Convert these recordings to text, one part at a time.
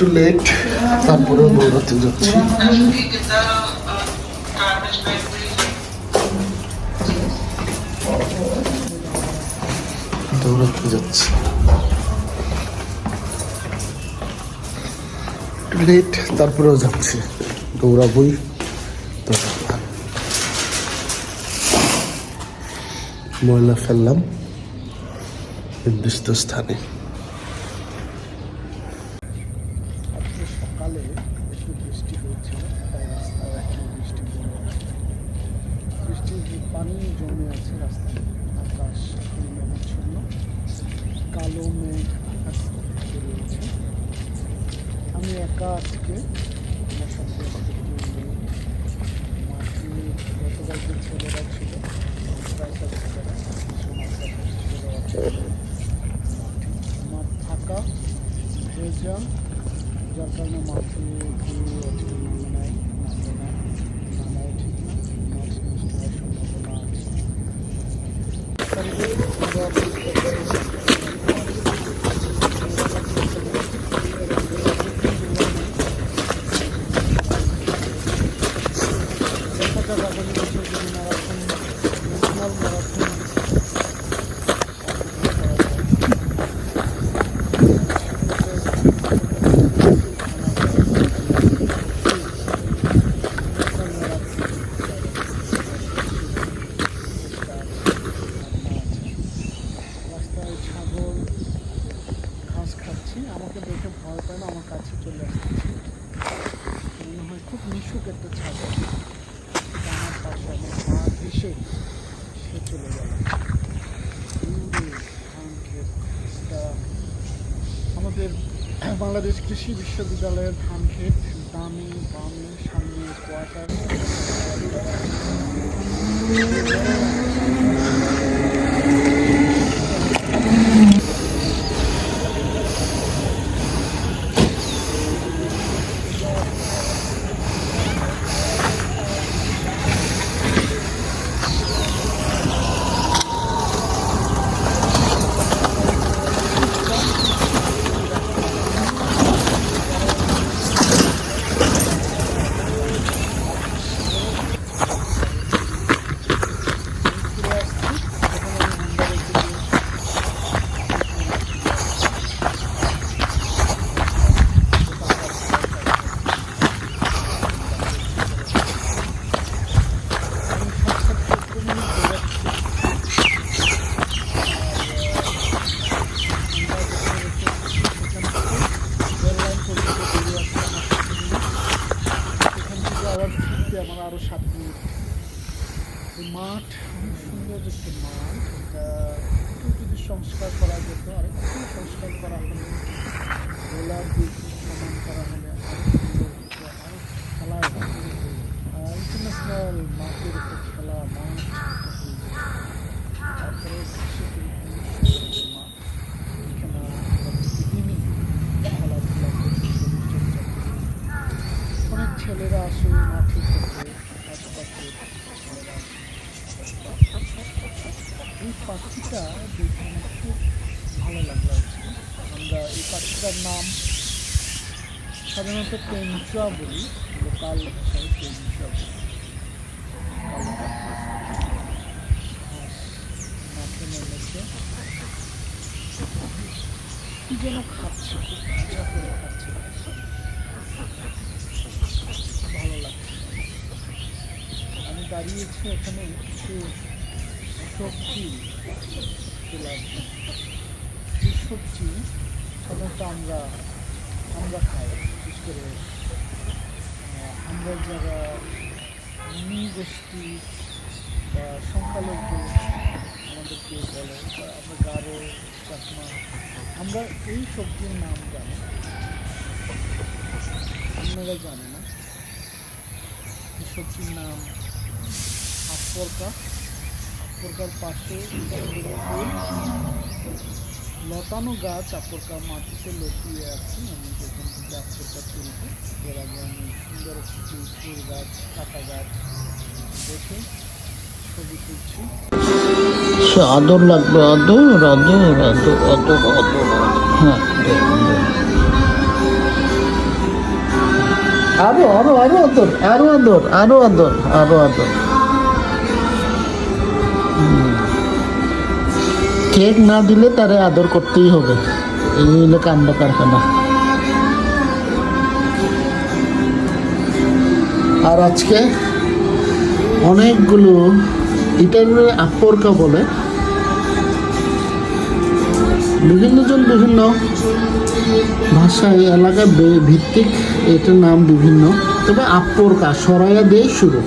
একটু লেট তারপরেও দৌড়াতে যাচ্ছি। দৌড়াতে যাচ্ছি। লেট তারপরেও যাচ্ছি। দৌড়াবই ময়লা ফেললাম নির্দিষ্ট স্থানে আজকে সকালে একটু বৃষ্টি হয়েছিল তাই রাস্তায় একটু বৃষ্টি পড়ে বৃষ্টির পানি জমে আছে রাস্তায় আকাশ এখন মেঘাচ্ছন্ন কালো মেঘ আকাশ থেকে রয়েছে আমি একা আজকে আমার সাথে একটু নেই। মাটি গতকাল যে ছেলেরা ছিল প্রায় সব ছেলেরা কিছু মাদ্রাসার ছেলেরা আছে মাঠ ফাঁকা ভেজা যার কারণে নামবে না নামাও ঠিক না মাছ নষ্ট হওয়ার সম্ভাবনা আছে দেখা যাক আগামী বছর যদি ম্যারাথন ন্যাশনাল ম্যারাথন রাস্তায় ছাগল ঘাস খাচ্ছি আমাকে দেখে ভয় পায় না আমার কাছে চলে আসছে মনে হয় খুব মিশুক একটা ছাগল আমার পাশে আমার পা ঘেসে সে চলে গেল দূরে ধান ক্ষেত এটা আমাদের বাংলাদেশ কৃষি বিশ্ববিদ্যালয়ের আমার আরও সাত মিনিট। মাঠ সুন্দর একটি মাঠ। একটু যদি সংস্কার করা যেত আর একটু সংস্কার করা হলে। গোলার সমান করা হলে আরও সুন্দর হতো, আরও খেলার ইন্টারন্যাশনাল মাঠের খেলা মাঠ একটা হয়ে যেত। তারপরে ঘাসে কিন্তু সুন্দর মাঠ এখানে আমরা প্রতিদিনই খেলাধুলা করি শরীরচর্চা করি অনেক ছেলেরা আসে মাঠে খেলতে আশপাশের ছেলেরা আসে এই পাখিটা দেখে আমার খুব ভালো লাগল আর কি। আমরা এই পাখিটার নাম সাধারণত পেঞ্চুয়া বলি লোকাল ভাষায় পেঞ্চুয়া বলি কি যেন ভালো লাগছে আমি দাঁড়িয়েছি এখানে কিছু সবজি। সবজি সাধারণত আমরা আমরা খাই। করে আমরা যারা নৃগোষ্ঠী বা সংখ্যালঘু আমাদেরকে বলে, বা আমরা গারো, চাকমা, আমরা এই সবজির নাম জানি। আপনারা জানে না। এই সবজির নাম আপরকা আপরকার পাশে লতানো গাছ আপরকা মাটিতে লতিয়ে আছে। আমি সেখান থেকে আপরকা তুলব এর আগে আমি সুন্দর একটি ফুল গাছ কাটা গাছ দেখে ছবি তুলছি। আদর লাগবে আদর আদর আদর আদর আদর। হ্যাঁ। আরও আরও আরও আদর আরও আদর আরও আদর আরও আদর। কেক না দিলে তারে আদর করতেই হবে। এই হলো কাণ্ড কারখানা। আর আজকে অনেকগুলো এটার আপরকা বলে। বিভিন্ন জন বিভিন্ন ভাষায় এলাকা ভিত্তিক এটার নাম বিভিন্ন। তবে আপরকা, সরাইয়া দিয়ে শুরু।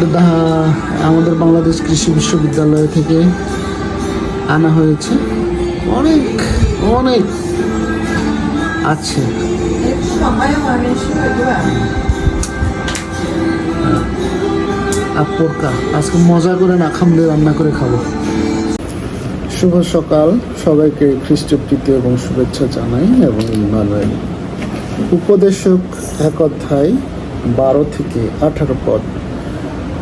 আমাদের বাংলাদেশ কৃষি বিশ্ববিদ্যালয় থেকে আনা হয়েছে। অনেক অনেক আছে। আজকে মজা করে না খামলে রান্না করে খাব। শুভ সকাল। সবাইকে খ্রিস্টপ্রীতি এবং শুভেচ্ছা জানাই এবং ইমানুয়েল উপদেশক এক অধ্যায় বারো থেকে আঠারো পদ।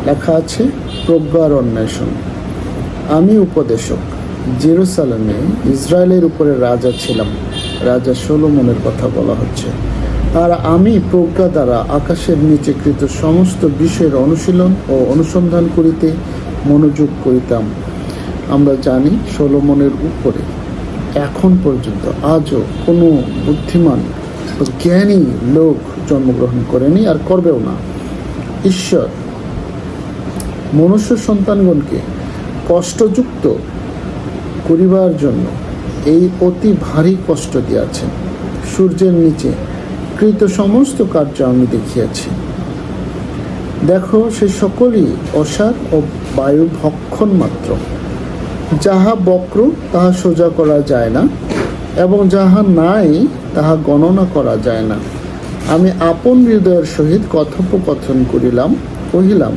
লেখা আছে, প্রজ্ঞার অন্বেষণ। আমি উপদেশক। জেরুসালেমে ইসরায়েলের উপরে রাজা ছিলাম। রাজা সোলোমনের কথা বলা হচ্ছে। আর আমি প্রজ্ঞা দ্বারা আকাশের নিচে কৃত সমস্ত বিষয়ের অনুশীলন ও অনুসন্ধান করিতে মনোযোগ করিতাম। আমরা জানি সোলোমনের উপরে এখন পর্যন্ত আজও কোনো বুদ্ধিমান জ্ঞানী লোক জন্মগ্রহণ করেনি আর করবেও না। ঈশ্বর মনুষ্য সন্তানগণকে কষ্টযুক্ত করিবার জন্য এই অতি ভারী কষ্ট দিয়াছেন। সূর্যের নিচে কৃত সমস্ত কার্য আমি দেখিয়াছি। দেখো, সে সকলই অসার ও বায়ু ভক্ষণ মাত্র। যাহা বক্র, তাহা সোজা করা যায় না এবং যাহা নাই, তাহা গণনা করা যায় না। আমি আপন হৃদয়ের সহিত কথোপকথন করিলাম, কহিলাম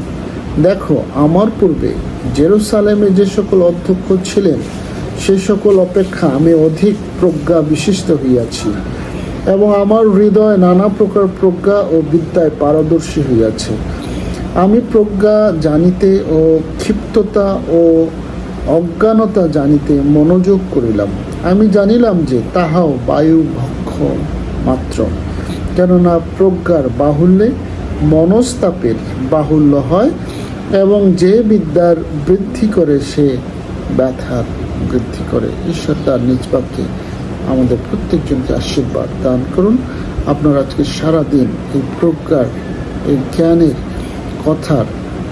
দেখো, আমার পূর্বে জেরুসালেমে যে সকল অধ্যক্ষ ছিলেন, সে সকল অপেক্ষা আমি অধিক প্রজ্ঞা বিশিষ্ট হইয়াছি এবং আমার হৃদয় নানা প্রকার প্রজ্ঞা ও বিদ্যায় পারদর্শী হইয়াছে। আমি প্রজ্ঞা জানিতে ও ক্ষিপ্ততা ও অজ্ঞানতা জানিতে মনোযোগ করিলাম। আমি জানিলাম যে তাহাও বায়ু ভক্ষ মাত্র, কেননা প্রজ্ঞার বাহুল্যে মনস্তাপের বাহুল্য হয় এবং যে বিদ্যার বৃদ্ধি করে সে ব্যথার বৃদ্ধি করে। ঈশ্বর তার নিজ বাক্যে আমাদের প্রত্যেকজনকে আশীর্বাদ দান করুন। আপনার আজকে সারাদিন এই প্রজ্ঞার, এই জ্ঞানের কথার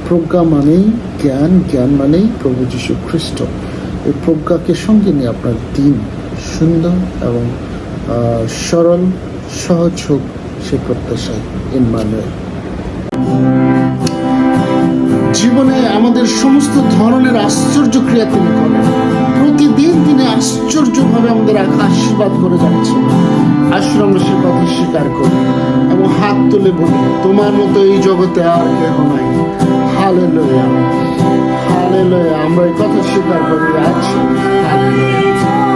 প্রজ্ঞা মানেই জ্ঞান জ্ঞান মানেই প্রভু যীশু খ্রিস্ট। এই প্রজ্ঞাকে সঙ্গে নিয়ে আপনার দিন সুন্দর এবং সরল, সহজ হোক সে প্রত্যাশায় ইনমানুয়েল আমাদের সমস্ত ধরনের আশ্চর্য ক্রিয়া তিনি করেন। প্রতিদিন তিনি আশ্চর্যভাবে আমাদের আশীর্বাদ করে যাচ্ছেন আসলে আমরা সে কথা স্বীকার করি এবং হাত তুলে বলি, তোমার মতো এই জগতে আর কেহ নাই। হালে লয়া হালে লয়া আমরা এই কথা স্বীকার করি আছি হালে আর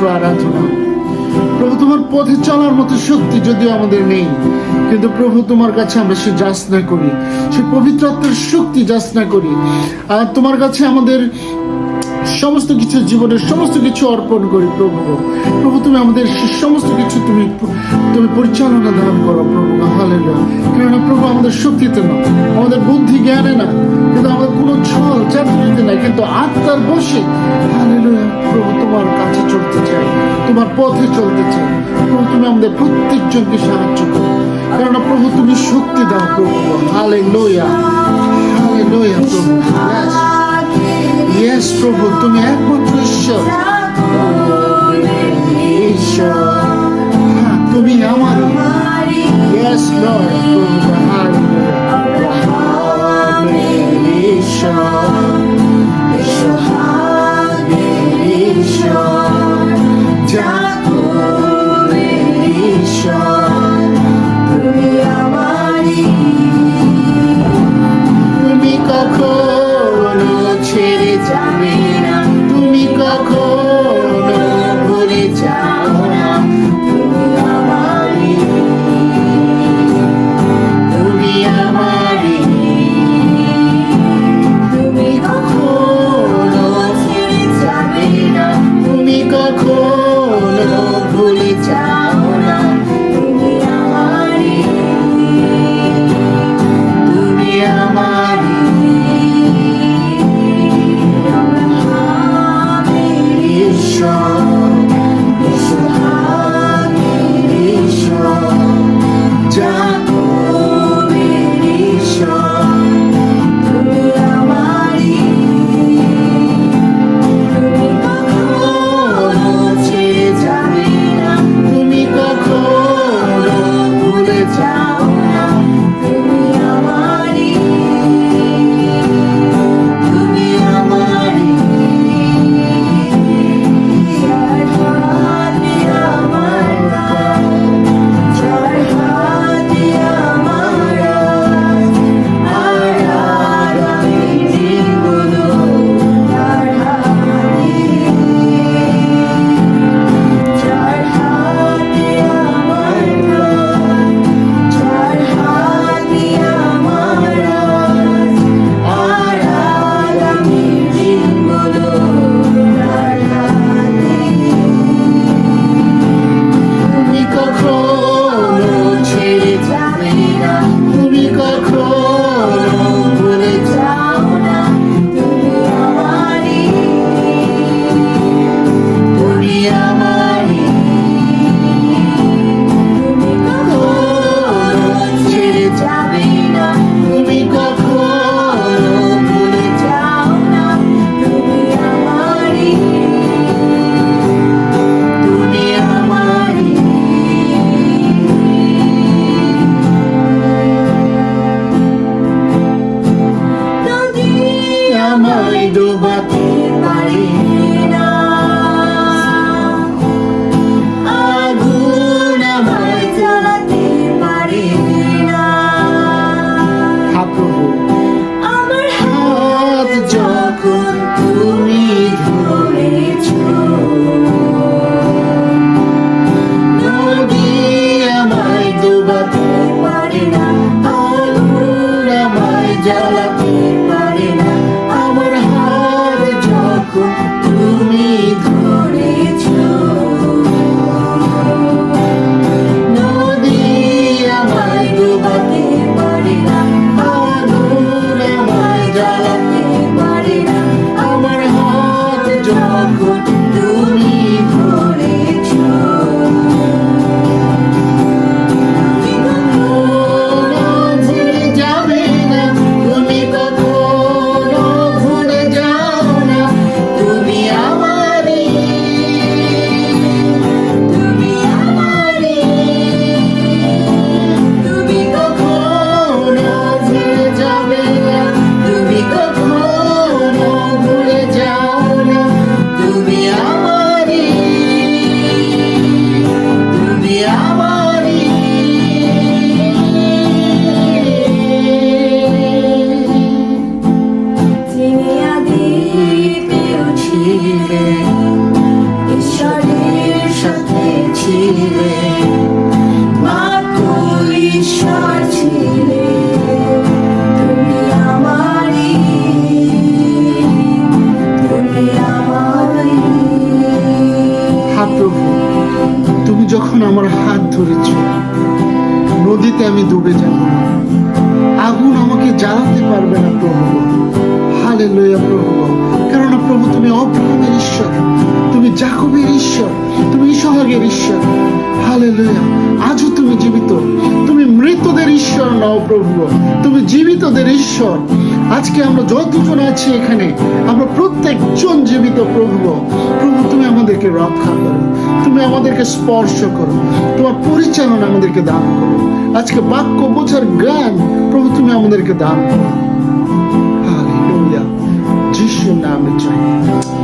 একমাত্র আরাধনা প্রভু, তোমার পথে চলার মতো শক্তি যদিও আমাদের নেই, কিন্তু প্রভু, তোমার কাছে আমরা সে যাচনা করি, সে পবিত্রত্বের শক্তি যাচনা করি। আর তোমার কাছে আমাদের সমস্ত কিছু জীবনের সমস্ত কিছু অর্পণ করি, প্রভু। প্রভু, তুমি আমাদের সমস্ত কিছু তুমি তুমি পরিচালনা দান করো, প্রভু। হালেলুয়া। কেননা প্রভু আমাদের শক্তিতে না, আমাদের বুদ্ধি জ্ঞানে না, কিন্তু আমাদের কোনো ছল চাকরিতে না, কিন্তু আত্মার বসে, হালেলুয়া, প্রভু, তোমার কাছে চলতে চাই, তোমার পথে চলতে চাই। প্রভু, তুমি আমাদের প্রত্যেকজনকে সাহায্য করো। কেননা প্রভু, তুমি শক্তি দাও, প্রভু। হালে লোয়া হালে লোয়া প্রভু. ইয়েস প্রভু তুমি একমাত্র ঈশ্বর। ঈশ্বর। হ্যাঁ, তুমি আমার। ইয়েস লর্ড প্রভু হালেলুয়া ঈশ্বর ঈশ্বর যখন আমার হাত ধরেছ, নদীতে আমি ডুবে যাব আগুন আমাকে জ্বালাতে পারবে না প্রভু। হালে লইয়া প্রভু। কেননা প্রভু, তুমি অব্রাহামের ঈশ্বর। তুমি জাকবের ঈশ্বর। তুমি ইসহাগের ঈশ্বর। হালে লইয়া আজও তুমি জীবিত। মৃতদের ঈশ্বর নও প্রভু। তুমি জীবিতদের ঈশ্বর। আজকে আমরা যতজন আছি এখানে, আমরা প্রত্যেকজন জীবিত প্রভু। প্রভু, তুমি আমাদেরকে রক্ষা করো। তুমি আমাদেরকে স্পর্শ করো। তোমার পরিচালনা আমাদেরকে দান করো। আজকে বাক্য বোঝার জ্ঞান প্রভু, তুমি আমাদেরকে দান করো। যিশুর নামে চাই।